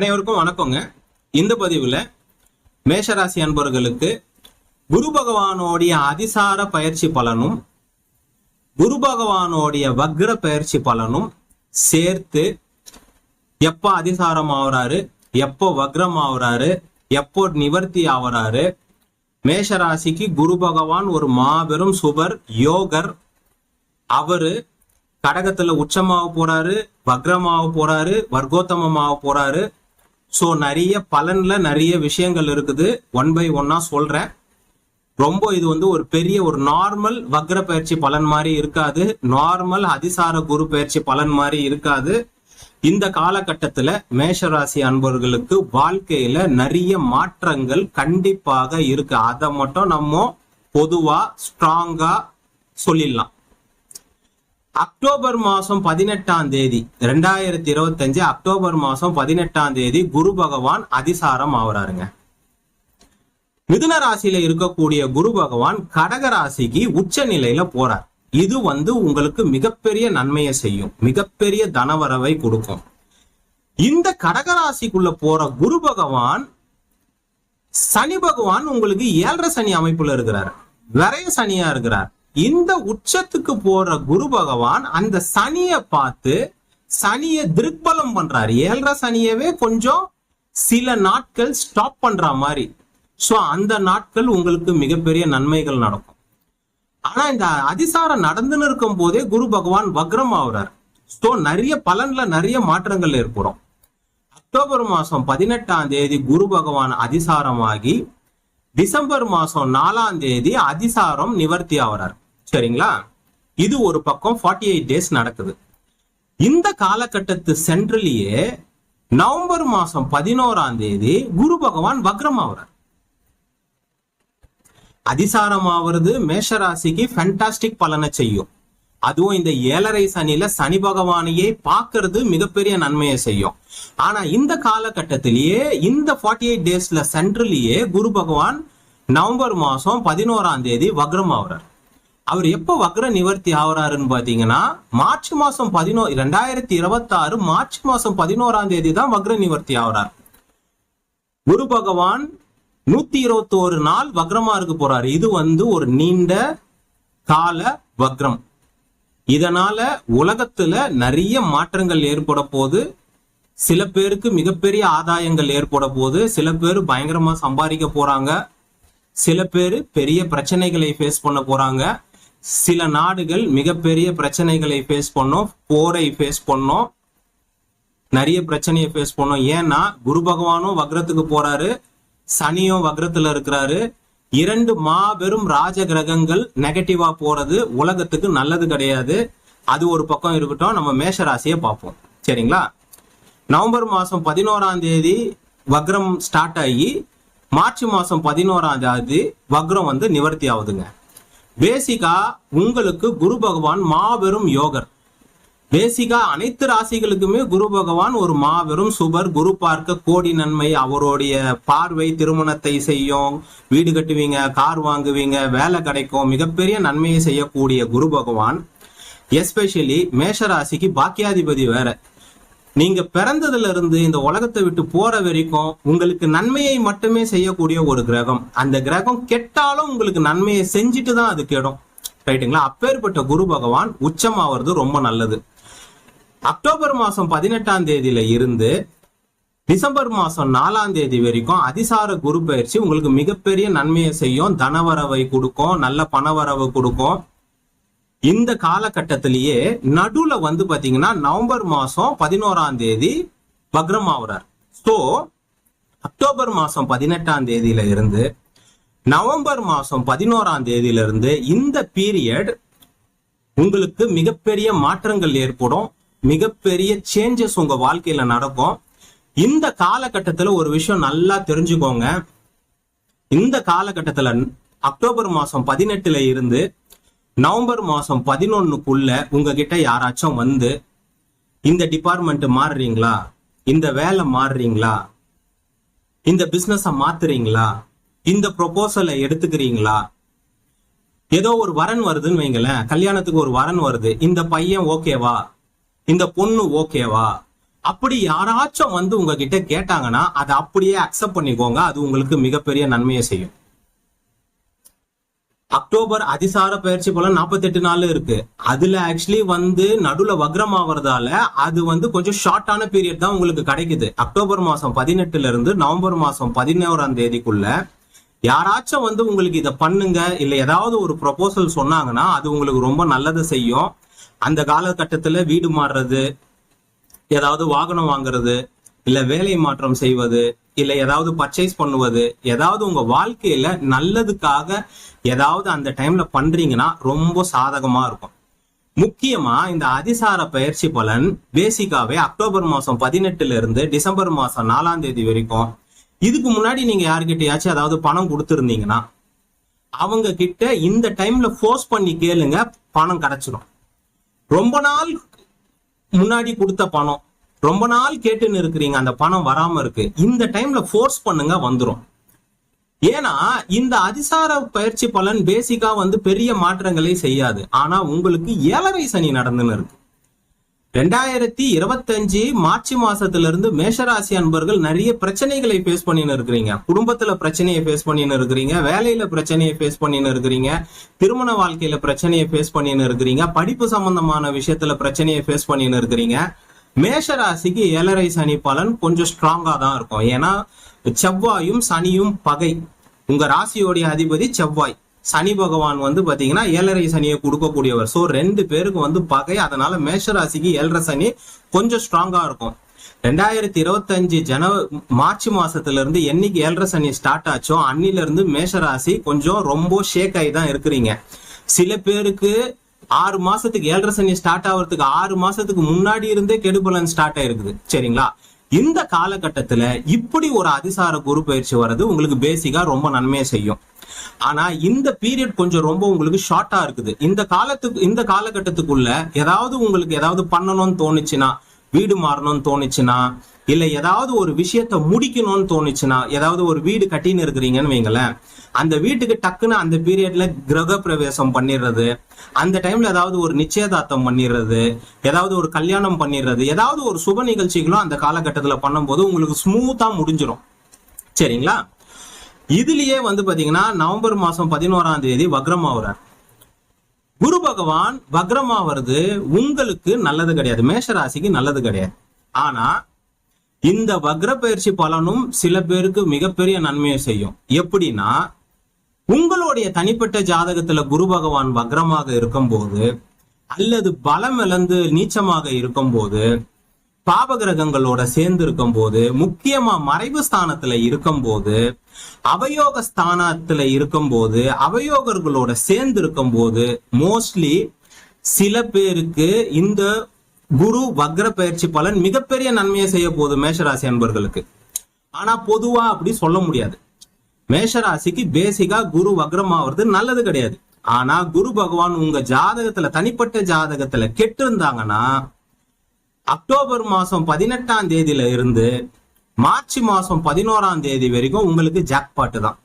அனைவருக்கும் வணக்கங்க. இந்த பதிவுல மேஷராசி அன்பர்களுக்கு குரு பகவானோடைய அதிசார பயிற்சி பலனும் குரு பகவானோடைய வக்ர பயிற்சி பலனும் சேர்த்து எப்போ அதிசாரம் ஆகுறாரு எப்போ வக்ரம் ஆகுறாரு எப்போ நிவர்த்தி ஆகுறாரு மேஷராசிக்கு குரு பகவான் ஒரு மாபெரும் சுபர் யோகர். அவரு கடகத்துல உச்சமாக போறாரு வக்ரமாக போறாரு வர்க்கோத்தமமாக போறாரு ஸோ நிறைய பலன்ல நிறைய விஷயங்கள் இருக்குது. ஒன் பை ஒன்னா சொல்றேன். ரொம்ப இது வந்து ஒரு பெரிய ஒரு நார்மல் வக்ர பயிற்சி பலன் மாதிரி இருக்காது. நார்மல் அதிசார குரு பயிற்சி பலன் மாதிரி இருக்காது. இந்த காலகட்டத்துல மேஷராசி அன்பர்களுக்கு வாழ்க்கையில நிறைய மாற்றங்கள் கண்டிப்பாக இருக்கு. அதை மட்டும் நம்ம பொதுவா ஸ்ட்ராங்கா சொல்லிடலாம். அக்டோபர் மாசம் பதினெட்டாம் தேதி ரெண்டாயிரத்தி இருபத்தஞ்சு அக்டோபர் மாசம் பதினெட்டாம் தேதி குரு பகவான் அதிசாரம் ஆகுறாருங்க மிதுன ராசியில இருக்கக்கூடிய குரு பகவான் கடக ராசிக்கு உச்ச நிலையில போறார். இது வந்து உங்களுக்கு மிகப்பெரிய நன்மையை செய்யும். மிகப்பெரிய தனவரவை கொடுக்கும். இந்த கடகராசிக்குள்ள போற குரு பகவான் சனி பகவான் உங்களுக்கு ஏழரை சனி அமைப்புல இருக்கிறார். விரைய சனியா இருக்கிறார். இந்த உச்சத்துக்கு போற குரு பகவான் அந்த சனியை பார்த்து சனியை திருப்பலம் பண்றாரு. ஏழரை சனியவே கொஞ்சம் சில நாட்கள் ஸ்டாப் பண்ற மாதிரி. சோ அந்த நாட்கள் உங்களுக்கு மிகப்பெரிய நன்மைகள் நடக்கும். ஆனா இந்த அதிசாரம் நடந்துன்னு இருக்கும் போதே குரு பகவான் வக்ரம் ஆகுறார். ஸோ நிறைய பலன்ல நிறைய மாற்றங்கள் ஏற்படும். அக்டோபர் மாசம் பதினெட்டாம் தேதி குரு பகவான் அதிசாரமாகி டிசம்பர் மாசம் நாலாம் தேதி அதிசாரம் நிவர்த்தி ஆகிறார் சரிங்களா? இது ஒரு பக்கம் ஃபார்ட்டி எயிட் டேஸ் நடக்குது. இந்த காலகட்டத்து சென்ட்ரலியே நவம்பர் மாசம் பதினோராம் தேதி குரு பகவான் வக்ரம் ஆகிறார் அதிசாரம் ஆவறது மேஷராசிக்கு ஃபேண்டாஸ்டிக் பலனை செய்யும். அதுவும் இந்த ஏழரை சனியில சனி பகவானையே பார்க்கறது மிகப்பெரிய நன்மையை செய்யும். ஆனா இந்த காலகட்டத்திலேயே இந்த ஃபார்ட்டி எயிட் டேஸ்ல சென்ட்ரலேயே குரு பகவான் நவம்பர் மாசம் பதினோராம் தேதி வக்ரம் ஆகுறார் அவர் எப்போ வக்ர நிவர்த்தி ஆகுறாருன்னு பாத்தீங்கன்னா மார்ச் மாசம் பதினோ ரெண்டாயிரத்தி இருபத்தி ஆறு மார்ச் மாசம் பதினோராம் தேதி தான் வக்ர நிவர்த்தி ஆகுறார் குரு பகவான் நூத்தி இருபத்தி ஒரு நாள் வக்ரமா இருக்க போறாரு. இது வந்து ஒரு நீண்ட கால வக்ரம். இதனால உலகத்துல நிறைய மாற்றங்கள் ஏற்பட போது சில பேருக்கு மிகப்பெரிய ஆதாயங்கள் ஏற்பட போது சில பேர் பயங்கரமா சம்பாதிக்க போறாங்க சில பேர் பெரிய பிரச்சனைகளை ஃபேஸ் பண்ண போறாங்க சில நாடுகள் மிகப்பெரிய பிரச்சனைகளை ஃபேஸ் பண்ணோம் போரை ஃபேஸ் பண்ணோம் நிறைய பிரச்சனையை ஃபேஸ் பண்ணோம். ஏன்னா குரு பகவானும் வக்ரத்துக்கு போறாரு சனியும் வக்ரத்துல இருக்கிறாரு இரண்டு மாபெரும் ராஜ கிரகங்கள் நெகட்டிவா போறது உலகத்துக்கு நல்லது கிடையாது. அது ஒரு பக்கம் இருக்கட்டும் நம்ம மேஷ ராசியை பார்ப்போம். சரிங்களா? நவம்பர் மாசம் பதினோராம் தேதி வக்ரம் ஸ்டார்ட் ஆகி மார்ச் மாசம் பதினோராம் தேதி வக்ரம் வந்து நிவர்த்தி ஆகுதுங்க. பேசிக்கா உங்களுக்கு குரு பகவான் மாபெரும் யோகர். பேசிக்கா அனைத்து ராசிகளுக்குமே குரு பகவான் ஒரு மாபெரும் சுபர். குரு பார்க்க கோடி நன்மை. அவருடைய பார்வை திருமணத்தை செய்யும். வீடு கட்டுவீங்க கார் வாங்குவீங்க வேலை கிடைக்கும். மிகப்பெரிய நன்மையை செய்யக்கூடிய குரு பகவான். எஸ்பெஷலி மேஷ ராசிக்கு பாக்கியாதிபதி வேற. நீங்க பிறந்ததுல இருந்து இந்த உலகத்தை விட்டு போற வரைக்கும் உங்களுக்கு நன்மையை மட்டுமே செய்யக்கூடிய ஒரு கிரகம். அந்த கிரகம் கெட்டாலும் உங்களுக்கு நன்மையை செஞ்சுட்டு தான் அது கெடும். ரைட்டுங்களா அப்பேற்பட்ட குரு பகவான் உச்சமாவது ரொம்ப நல்லது. அக்டோபர் மாசம் பதினெட்டாம் தேதியில இருந்து டிசம்பர் மாசம் நாலாம் தேதி வரைக்கும் அதிசார குரு பயிற்சி உங்களுக்கு மிகப்பெரிய நன்மையை செய்யும். தனவரவை கொடுக்கும் நல்ல பணவரவு கொடுக்கும். இந்த காலகட்டத்திலேயே நடுவுல வந்து பாத்தீங்கன்னா நவம்பர் மாசம் பதினோராம் தேதி வக்ரம் ஆகுறார் ஸோ அக்டோபர் மாசம் பதினெட்டாம் தேதியில இருந்து நவம்பர் மாசம் பதினோராம் தேதியிலிருந்து இந்த பீரியட் உங்களுக்கு மிகப்பெரிய மாற்றங்கள் ஏற்படும் மிகப்பெரிய சேஞ்சஸ் உங்க வாழ்க்கையில நடக்கும். இந்த காலகட்டத்துல ஒரு விஷயம் நல்லா தெரிஞ்சுக்கோங்க. இந்த காலகட்டத்துல அக்டோபர் மாசம் பதினெட்டுல இருந்து நவம்பர் மாசம் பதினொன்னுக்குள்ள உங்ககிட்ட யாராச்சும் வந்து இந்த டிபார்ட்மெண்ட் மாறுறீங்களா? இந்த வேலை மாறுறீங்களா? இந்த பிசினஸ மாத்துறீங்களா? இந்த ப்ரொபோசலை எடுத்துக்கிறீங்களா? ஏதோ ஒரு வரன் வருதுன்னு வைங்களேன். கல்யாணத்துக்கு ஒரு வரன் வருது. இந்த பையன் ஓகேவா? இந்த பொண்ணு ஓகேவா? அப்படி யாராச்சும் வந்து உங்ககிட்ட கேட்டாங்கன்னா அதை அப்படியே அக்செப்ட் பண்ணிக்கோங்க. அது உங்களுக்கு மிகப்பெரிய நன்மையை செய்யும். அக்டோபர் அதிசார பயிற்சி போல 48 நாள் இருக்கு. அதுல ஆக்சுவலி வந்து நடுவுல வக்ரம் ஆவறதால அது வந்து கொஞ்சம் ஷார்ட்டான பீரியட் தான் உங்களுக்கு கிடைக்குது. அக்டோபர் மாசம் பதினெட்டுல இருந்து நவம்பர் மாசம் பதினோராம் தேதிக்குள்ள யாராச்சும் வந்து உங்களுக்கு இதை பண்ணுங்க இல்ல ஏதாவது ஒரு ப்ரொபோசல் சொன்னாங்கன்னா அது உங்களுக்கு ரொம்ப நல்லதை செய்யும். அந்த காலகட்டத்துல வீடு மாறுறது ஏதாவது வாகனம் வாங்குறது இல்ல வேலை மாற்றம் செய்வது இல்ல ஏதாவது பர்ச்சேஸ் பண்ணுவது ஏதாவது உங்க வாழ்க்கையில நல்லதுக்காக ஏதாவது அந்த டைம்ல பண்றீங்கன்னா ரொம்ப சாதகமா இருக்கும். முக்கியமா இந்த அதிசார பயிற்சி பலன் பேசிக்காவே அக்டோபர் மாசம் பதினெட்டுல இருந்து டிசம்பர் மாசம் நாலாம் தேதி வரைக்கும் இதுக்கு முன்னாடி நீங்க யாருக்கிட்டயாச்சும் அதாவது பணம் கொடுத்துருந்தீங்கன்னா அவங்க கிட்ட இந்த டைம்ல ஃபோர்ஸ் பண்ணி கேளுங்க பணம் கிடைச்சிடும் ரொம்ப நாள் முன்னாடி கொடுத்த பணம் ரொம்ப நாள் கேட்டுன்னு இருக்கிறீங்க அந்த பணம் வராம இருக்கு இந்த டைம்ல ஃபோர்ஸ் பண்ணுங்க வந்துடும் ஏன்னா இந்த அதிசார பயிற்சி பலன் பேசிக்கா வந்து பெரிய மாற்றங்களை செய்யாது. ஆனா உங்களுக்கு ஏழரை சனி நடந்துன்னு இருக்கு. ரெண்டாயிரத்தி இருபத்தஞ்சு மார்ச் மாசத்துல இருந்து மேஷராசி அன்பர்கள் நிறைய பிரச்சனைகளை ஃபேஸ் பண்ணின்னு இருக்கிறீங்க. குடும்பத்துல பிரச்சனையை ஃபேஸ் பண்ணின்னு இருக்கிறீங்க. வேலையில பிரச்சனையை ஃபேஸ் பண்ணின்னு இருக்கிறீங்க. திருமண வாழ்க்கையில பிரச்சனையை ஃபேஸ் பண்ணின்னு இருக்கிறீங்க. படிப்பு சம்பந்தமான விஷயத்துல பிரச்சனையை ஃபேஸ் பண்ணின்னு இருக்கிறீங்க. மேஷராசிக்கு ஏழரை சனி பலன் கொஞ்சம் ஸ்ட்ராங்கா தான் இருக்கும். ஏன்னா செவ்வாயும் சனியும் பகை. உங்க ராசியோடைய அதிபதி செவ்வாய். சனி பகவான் வந்து பாத்தீங்கன்னா ஏழரை சனியை கொடுக்கக்கூடியவர். சோ ரெண்டு பேருக்கு வந்து பகை. அதனால மேஷராசிக்கு ஏழரை சனி கொஞ்சம் ஸ்ட்ராங்கா இருக்கும். ரெண்டாயிரத்தி இருபத்தஞ்சு ஜனவரி மார்ச் மாசத்துல இருந்து என்னைக்கு ஏழரை சனி ஸ்டார்ட் ஆச்சோ அன்னில இருந்து மேஷராசி கொஞ்சம் ரொம்ப ஷேக் ஆகி தான் இருக்கிறீங்க. சில பேருக்கு ஆறு மாசத்துக்கு ஏழரை சனி ஸ்டார்ட் ஆகிறதுக்கு ஆறு மாசத்துக்கு முன்னாடி இருந்தே கெடுபலன் ஸ்டார்ட் ஆயிருக்குது. சரிங்களா? இந்த காலகட்டத்துல இப்படி ஒரு அதிசார குரு பயிற்சி வர்றது உங்களுக்கு பேசிக்கா ரொம்ப நன்மையை செய்யும். ஆனா இந்த பீரியட் கொஞ்சம் ரொம்ப உங்களுக்கு ஷார்ட்டா இருக்குது. இந்த காலத்துக்கு இந்த காலகட்டத்துக்குள்ள ஏதாவது உங்களுக்கு ஏதாவது பண்ணணும்னு தோணுச்சுன்னா வீடு மாறணும்னு தோணுச்சுன்னா இல்ல ஏதாவது ஒரு விஷயத்த முடிக்கணும்னு தோணுச்சுன்னா ஏதாவது ஒரு வீடு கட்டின்னு இருக்கிறீங்கன்னு வைங்களேன் அந்த வீட்டுக்கு டக்குன்னு அந்த பீரியட்ல கிரக பிரவேசம் பண்ணிடுறது அந்த டைம்ல ஏதாவது ஒரு நிச்சயதார்த்தம் பண்ணிடுறது ஏதாவது ஒரு கல்யாணம் பண்ணிடுறது ஏதாவது ஒரு சுப நிகழ்ச்சிகளும் அந்த காலகட்டத்துல பண்ணும்போது உங்களுக்கு ஸ்மூத்தா முடிஞ்சிடும் சரிங்களா? இதுலயே வந்து பாத்தீங்கன்னா நவம்பர் மாசம் பதினோராம் தேதி வக்ரமாவறார் குரு பகவான் வக்ரமாவது உங்களுக்கு நல்லது கிடையாது. மேஷராசிக்கு நல்லது கிடையாது. ஆனா இந்த வக்ர பயிற்சி பலனும் சில பேருக்கு மிகப்பெரிய நன்மையை செய்யும். எப்படின்னா உங்களுடைய தனிப்பட்ட ஜாதகத்துல குரு பகவான் வக்ரமாக இருக்கும்போது அல்லது பலம் இழந்து நீச்சமாக இருக்கும்போது பாபகிரகங்களோட சேர்ந்து இருக்கும் போது முக்கியமா மறைவு ஸ்தானத்துல இருக்கும் போது அவயோக ஸ்தானத்துல இருக்கும் போது அவயோகர்களோட சேர்ந்து இருக்கும் போது மோஸ்ட்லி சில பேருக்கு இந்த குரு வக்ர பயிற்சி பலன் மிகப்பெரிய நன்மையை செய்ய போகுது மேஷராசி அன்பர்களுக்கு. ஆனா பொதுவா அப்படி சொல்ல முடியாது. மேஷராசிக்கு பேசிக்கா குரு வக்ரம் வக்ரமாவது நல்லது கிடையாது. ஆனா குரு பகவான் உங்க ஜாதகத்துல தனிப்பட்ட ஜாதகத்துல கெட்டு இருந்தாங்கன்னா அக்டோபர் மாசம் பதினெட்டாம் தேதியில இருந்து மார்ச் மாசம் பதினோராம் தேதி வரைக்கும் உங்களுக்கு ஜாக்பாட்டு தான்.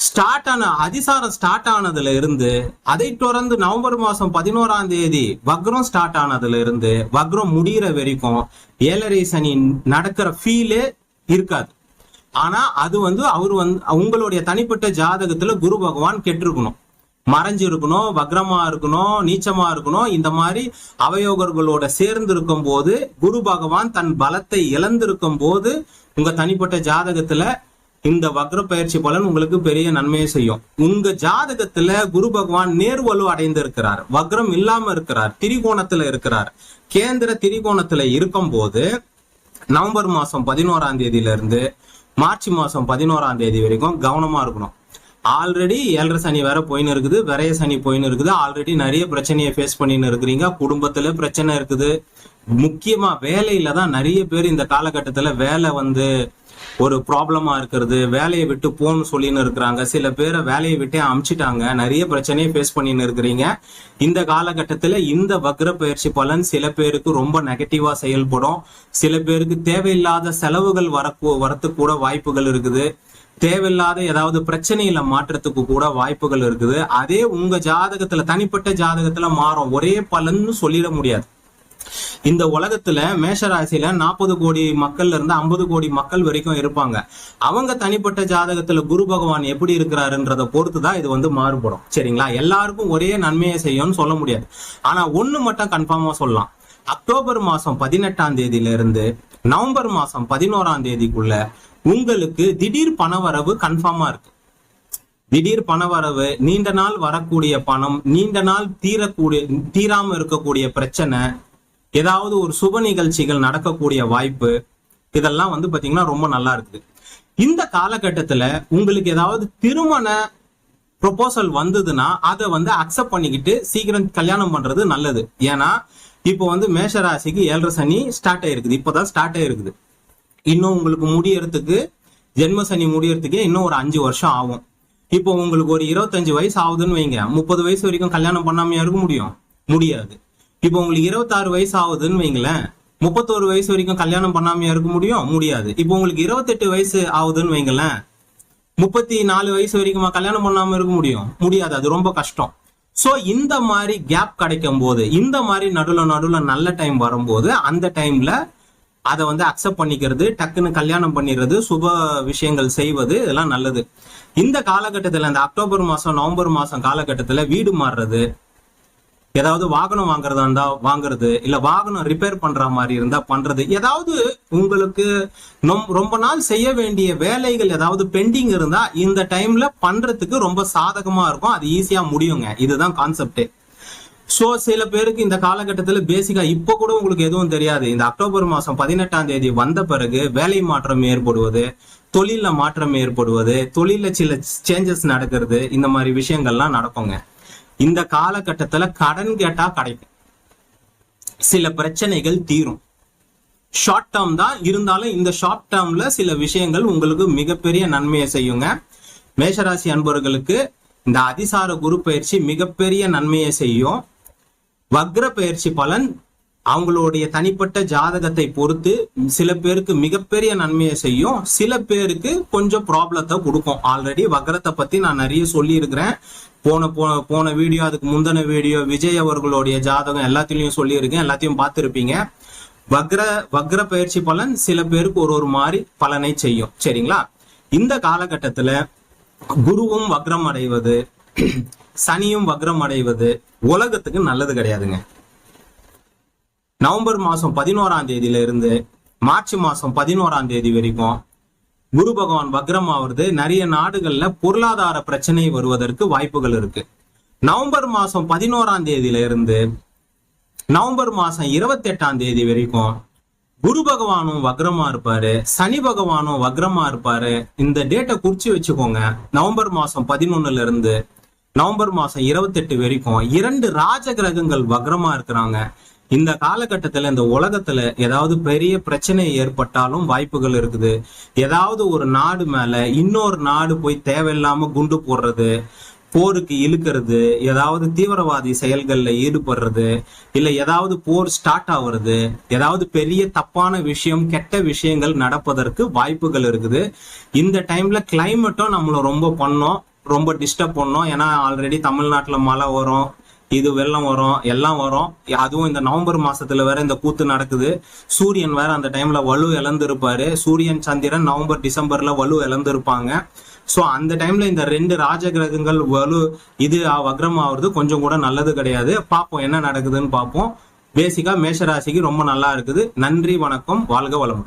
ஸ்டார்ட் ஆன அதிசாரம் ஸ்டார்ட் ஆனதுல இருந்து அதை தொடர்ந்து நவம்பர் மாசம் பதினோராம் தேதி வக்ரம் ஸ்டார்ட் ஆனதுல இருந்து வக்ரம் முடிகிற வரைக்கும் ஏழரை சனி நடக்கிற ஃபீலே இருக்காது. ஆனா அது வந்து அவர் வந்து உங்களுடைய தனிப்பட்ட ஜாதகத்துல குரு பகவான் கெட்டிருக்கணும். மறைஞ்சு இருக்கணும் வக்ரமா இருக்கணும் நீச்சமா இருக்கணும் இந்த மாதிரி அவயோகர்களோட சேர்ந்து இருக்கும் போது குரு பகவான் தன் பலத்தை இழந்திருக்கும் போது உங்க தனிப்பட்ட ஜாதகத்துல இந்த வக்ர பயிற்சி பலன் உங்களுக்கு பெரிய நன்மையை செய்யும். உங்க ஜாதகத்துல குரு பகவான் நேர்வலு அடைந்திருக்கிறார். வக்ரம் இல்லாம இருக்கிறார். திரிகோணத்துல இருக்கிறார். கேந்திர திரிகோணத்துல இருக்கும் போது நவம்பர் மாசம் பதினோராம் தேதியில இருந்து மார்ச் மாசம் பதினோராம் தேதி வரைக்கும் கவனமா இருக்கணும். ஆல்ரெடி ஏழரை சனி வேற போயின்னு இருக்குது விரைய சனி போயின்னு இருக்குது. ஆல்ரெடி நிறைய பிரச்சனையை ஃபேஸ் பண்ணின்னு இருக்கிறீங்க. குடும்பத்துல பிரச்சனை இருக்குது. முக்கியமா வேலையில தான் நிறைய பேர் இந்த காலகட்டத்துல வேலை வந்து ஒரு ப்ராப்ளமா இருக்கிறது வேலையை விட்டு போன்னு சொல்லின்னு இருக்கிறாங்க. சில பேரை வேலையை விட்டே அமுச்சிட்டாங்க. நிறைய பிரச்சனையை ஃபேஸ் பண்ணின்னு இருக்கிறீங்க. இந்த காலகட்டத்தில் இந்த வக்ர பயிற்சி பலன் சில பேருக்கு ரொம்ப நெகட்டிவா செயல்படும். சில பேருக்கு தேவையில்லாத செலவுகள் வர வரத்துக்கு கூட வாய்ப்புகள் இருக்குது. தேவையில்லாத ஏதாவது பிரச்சனையில மாற்றத்துக்கு கூட வாய்ப்புகள் இருக்குது. அதே உங்க ஜாதகத்துல தனிப்பட்ட ஜாதகத்துல மாறும். ஒரே பலன்னு சொல்லிட முடியாது. இந்த உலகத்துல மேஷராசியில நாற்பது கோடி மக்கள்ல இருந்து ஐம்பது கோடி மக்கள் வரைக்கும் இருப்பாங்க. அவங்க தனிப்பட்ட ஜாதகத்துல குரு பகவான் எப்படி இருக்கிறாருன்றத பொறுத்து தான் இது வந்து மாறுபடும். சரிங்களா? எல்லாருக்கும் ஒரே நன்மையை செய்யும்னு சொல்ல முடியாது. ஆனா ஒண்ணு மட்டும் கன்ஃபார்மா சொல்லலாம். அக்டோபர் மாசம் பதினெட்டாம் தேதியில இருந்து நவம்பர் மாசம் பதினோராம் தேதிக்குள்ள உங்களுக்கு திடீர் பணவரவு கன்ஃபார்மா இருக்கு. திடீர் பணவரவு நீண்ட நாள் வரக்கூடிய பணம் நீண்ட நாள் தீரக்கூடிய தீராம இருக்கக்கூடிய பிரச்சனை ஏதாவது ஒரு சுப நிகழ்ச்சிகள் நடக்கக்கூடிய வாய்ப்பு இதெல்லாம் வந்து பாத்தீங்கன்னா ரொம்ப நல்லா இருக்குது. இந்த காலகட்டத்துல உங்களுக்கு ஏதாவது திருமண ப்ரொபோசல் வந்ததுன்னா அதை வந்து அக்செப்ட் பண்ணிக்கிட்டு சீக்கிரம் கல்யாணம் பண்றது நல்லது. ஏன்னா இப்போ வந்து மேஷராசிக்கு ஏழரை சனி ஸ்டார்ட் ஆயிருக்குது. இப்போதான் ஸ்டார்ட் ஆயிருக்குது. இன்னும் உங்களுக்கு முடியறதுக்கு ஜென்ம சனி முடியறதுக்கே இன்னும் ஒரு அஞ்சு வருஷம் ஆகும். இப்போ உங்களுக்கு ஒரு இருபத்தஞ்சு வயசு ஆகுதுன்னு வைங்க. முப்பது வயசு வரைக்கும் கல்யாணம் பண்ணாமையா இருக்க முடியும்? முடியாது. இப்போ உங்களுக்கு இருபத்தாறு வயசு ஆகுதுன்னு வைங்களேன். முப்பத்தோரு வயசு வரைக்கும் கல்யாணம் பண்ணாமையா இருக்க முடியும்? முடியாது. இப்போ உங்களுக்கு இருபத்தெட்டு வயசு ஆகுதுன்னு வைங்களேன். முப்பத்தி நாலு வயசு வரைக்குமா கல்யாணம் பண்ணாம இருக்க முடியும்? முடியாது. அது ரொம்ப கஷ்டம். ஸோ இந்த மாதிரி கேப் கிடைக்கும் போது இந்த மாதிரி நடுவில் நடுவில் நல்ல டைம் வரும்போது அந்த டைம்ல அதை வந்து அக்செப்ட் பண்ணிக்கிறது டக்குன்னு கல்யாணம் பண்ணிடுறது சுப விஷயங்கள் செய்வது இதெல்லாம் நல்லது. இந்த காலகட்டத்தில் இந்த அக்டோபர் மாதம் நவம்பர் மாதம் காலகட்டத்தில் வீடு மாறுறது ஏதாவது வாகனம் வாங்குறதா இருந்தா வாங்குறது இல்ல வாகனம் ரிப்பேர் பண்ற மாதிரி இருந்தா பண்றது. ஏதாவது உங்களுக்கு ரொம்ப நாள் செய்ய வேண்டிய வேலைகள் ஏதாவது பெண்டிங் இருந்தா இந்த டைம்ல பண்றதுக்கு ரொம்ப சாதகமா இருக்கும். அது ஈஸியா முடியுங்க. இதுதான் கான்செப்டே ஸோ சில பேருக்கு இந்த காலகட்டத்தில் பேசிக்கா இப்போ கூட உங்களுக்கு எதுவும் தெரியாது. இந்த அக்டோபர் மாதம் பதினெட்டாம் தேதி வந்த பிறகு வேலை மாற்றம் ஏற்படுவது தொழிலில் மாற்றம் ஏற்படுவது தொழிலில் சில சேஞ்சஸ் நடக்கிறது இந்த மாதிரி விஷயங்கள்லாம் நடக்குங்க. இந்த காலகட்டத்துல கடன் கேட்டா கிடைக்கும். சில பிரச்சனைகள் தீரும். ஷார்ட் டேர்ம் தான். இருந்தாலும் இந்த ஷார்ட் டேர்ம்ல சில விஷயங்கள் உங்களுக்கு மிகப்பெரிய நன்மையை செய்யுங்க. மேஷராசி அன்பர்களுக்கு இந்த அதிசார குரு பயிற்சி மிகப்பெரிய நன்மையை செய்யும். வக்ர பயிற்சி பலன் அவங்களுடைய தனிப்பட்ட ஜாதகத்தை பொறுத்து சில பேருக்கு மிகப்பெரிய நன்மையை செய்யும். சில பேருக்கு கொஞ்சம் ப்ராப்ளத்தை கொடுக்கும். ஆல்ரெடி வக்ரத்தை பத்தி நான் நிறைய சொல்லி இருக்கிறேன் போன போன போன வீடியோ அதுக்கு முந்தின வீடியோ விஜய் அவர்களுடைய ஜாதகம் எல்லாத்திலையும் சொல்லியிருக்கேன் எல்லாத்தையும் பார்த்துருப்பீங்க. வக்ர வக்ர பயிற்சி பலன் சில பேருக்கு ஒரு ஒரு மாதிரி பலனை செய்யும். சரிங்களா? இந்த காலகட்டத்துல குருவும் வக்ரம் அடைவது சனியும் வக்ரம் அடைவது உலகத்துக்கு நல்லது கிடையாதுங்க. நவம்பர் மாசம் பதினோராம் தேதியில இருந்து மார்ச் மாசம் பதினோராம் தேதி வரைக்கும் குரு பகவான் வக்ரம் ஆவறது நிறைய நாடுகள்ல பொருளாதார பிரச்சனை வருவதற்கு வாய்ப்புகள் இருக்கு. நவம்பர் மாசம் பதினோராம் தேதியில இருந்து நவம்பர் மாசம் இருபத்தி எட்டாம் தேதி வரைக்கும் குரு பகவானும் வக்ரமா இருப்பாரு சனி பகவானும் வக்ரமா இருப்பாரு. இந்த டேட்டை குறிச்சு வச்சுக்கோங்க. நவம்பர் மாசம் பதினொன்னுல இருந்து நவம்பர் மாசம் இருபத்தெட்டு வரைக்கும் இரண்டு ராஜ கிரகங்கள் வக்ரமா இருக்கிறாங்க. இந்த காலகட்டத்தில் இந்த உலகத்துல ஏதாவது பெரிய பிரச்சனை ஏற்பட்டாலும் வாய்ப்புகள் இருக்குது. ஏதாவது ஒரு நாடு மேல இன்னொரு நாடு போய் தேவையில்லாம குண்டு போடுறது போருக்கு இழுக்கிறது ஏதாவது தீவிரவாதி செயல்களில் ஈடுபடுறது இல்லை ஏதாவது போர் ஸ்டார்ட் ஆகுறது ஏதாவது பெரிய தப்பான விஷயம் கெட்ட விஷயங்கள் நடப்பதற்கு வாய்ப்புகள் இருக்குது. இந்த டைம்ல கிளைமேட்டும் நம்மளை ரொம்ப பண்ணோம் ரொம்ப டிஸ்டர்ப் பண்ணோம். ஏன்னா ஆல்ரெடி தமிழ்நாட்டில் மழை வரும். இது வெள்ளம் வரும் எல்லாம் வரும். அதுவும் இந்த நவம்பர் மாசத்துல வேற இந்த கூத்து நடக்குது. சூரியன் வேற அந்த டைம்ல வலு இழந்திருப்பாரு. சூரியன் சந்திரன் நவம்பர் டிசம்பர்ல வலு இழந்திருப்பாங்க. ஸோ அந்த டைம்ல இந்த ரெண்டு ராஜ கிரகங்கள் வலு இது வக்ரம் ஆகுறது கொஞ்சம் கூட நல்லது கிடையாது. பார்ப்போம் என்ன நடக்குதுன்னு பார்ப்போம். பேசிக்கா மேஷராசிக்கு ரொம்ப நல்லா இருக்குது. நன்றி வணக்கம். வாழ்க வளமுடன்.